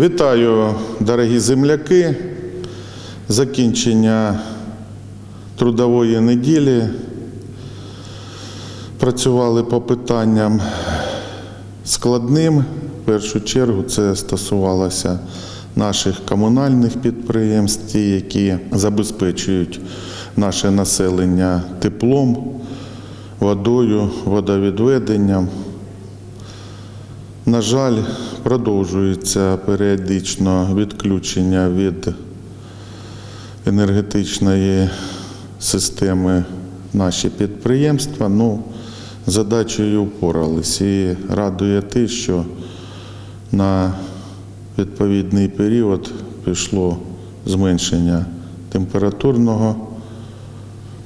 Вітаю, дорогі земляки. Закінчення трудової неділі. Працювали по питанням складним. В першу чергу це стосувалося наших комунальних підприємств, ті, які забезпечують наше населення теплом, водою, водовідведенням. На жаль, продовжується періодично відключення від енергетичної системи наші підприємства. Ну, задачею впорались. І радує те, що на відповідний період пішло зменшення температурного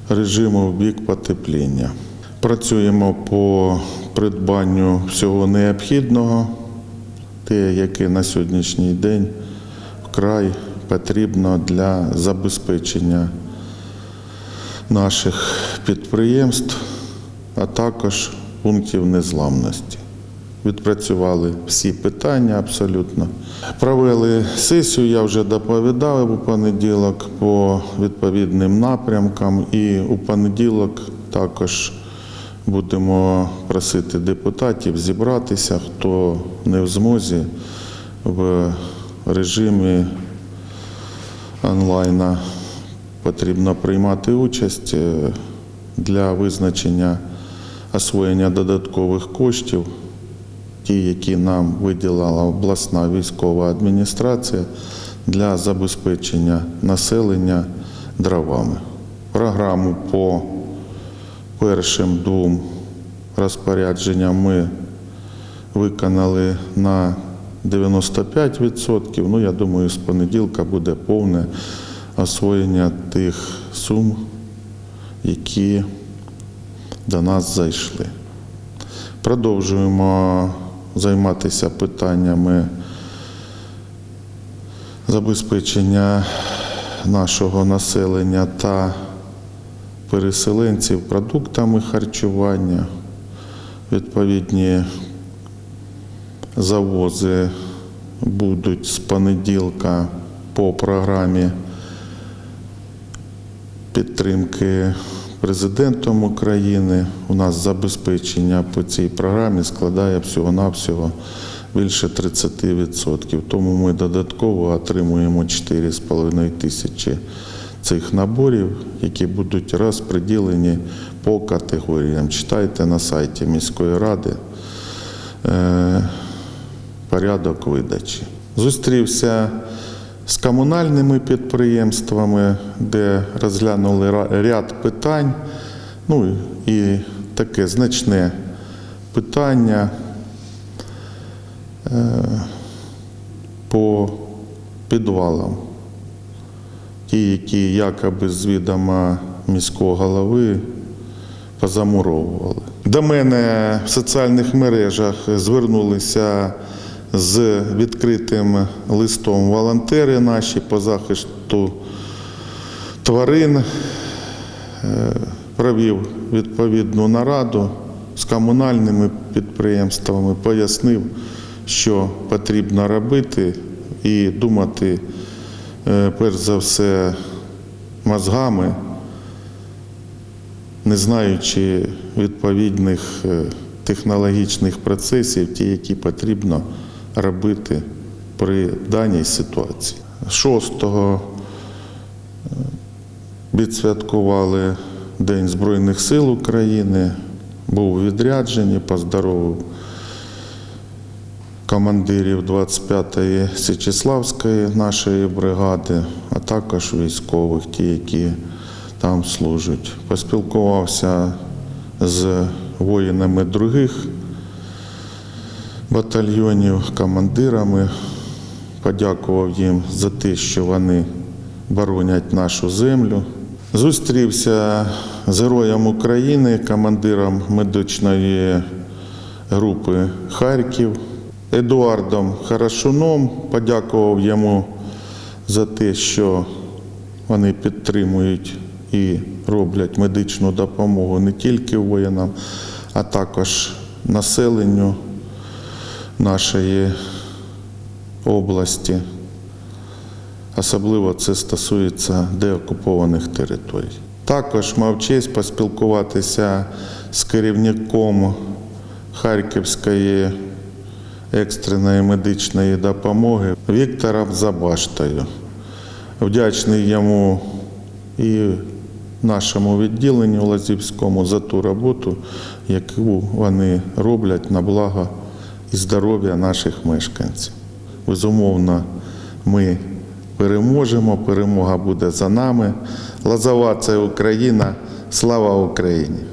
режиму в бік потепління. Працюємо по придбанню всього необхідного, яке на сьогоднішній день вкрай потрібно для забезпечення наших підприємств, а також пунктів незламності. Відпрацювали всі питання абсолютно. Провели сесію, я вже доповідав у понеділок по відповідним напрямкам, і у понеділок також будемо просити депутатів зібратися, хто не в змозі в режимі онлайна потрібно приймати участь е, для визначення освоєння додаткових коштів, ті, які нам виділила обласна військова адміністрація для забезпечення населення дровами. Програму по першим двом розпорядженням ми виконали на 95%. Ну, я думаю, з понеділка буде повне освоєння тих сум, які до нас зайшли. Продовжуємо займатися питаннями забезпечення нашого населення та переселенців продуктами харчування. Відповідні завози будуть з понеділка по програмі підтримки президентом України. У нас забезпечення по цій програмі складає всього-навсього більше 30%. Тому ми додатково отримуємо 4,5 тисячі цих наборів, які будуть розподілені по категоріям. Читайте на сайті міської ради е, порядок видачі. Зустрівся з комунальними підприємствами, де розглянули ряд питань. Ну і таке значне питання е, по підвалам. Ті, які якоби з відома міського голови позамуровували. До мене в соціальних мережах звернулися з відкритим листом волонтери наші по захисту тварин. Е, Провів відповідну нараду з комунальними підприємствами, пояснив, що потрібно робити і думати, перш за все, мозгами, не знаючи відповідних е, технологічних процесів, ті, які потрібно робити при даній ситуації. 6-го е, відсвяткували День Збройних сил України, був у відрядженні, поздоровив командирів 25-ї Січеславської нашої бригади, а також військових, ті, які там служать. Поспілкувався з воїнами других батальйонів, командирами, подякував їм за те, що вони боронять нашу землю. Зустрівся з героєм України, командиром медичної групи Харків Едуардом Харашуном. Подякував йому за те, що вони підтримують і роблять медичну допомогу не тільки воїнам, а також населенню нашої області. Особливо це стосується деокупованих територій. Також мав честь поспілкуватися з керівником Харківської екстреної медичної допомоги Віктором Забаштою. Вдячний йому і нашому відділенню Лазівському за ту роботу, яку вони роблять на благо і здоров'я наших мешканців. Безумовно, ми переможемо, перемога буде за нами. Лазова це Україна. Слава Україні!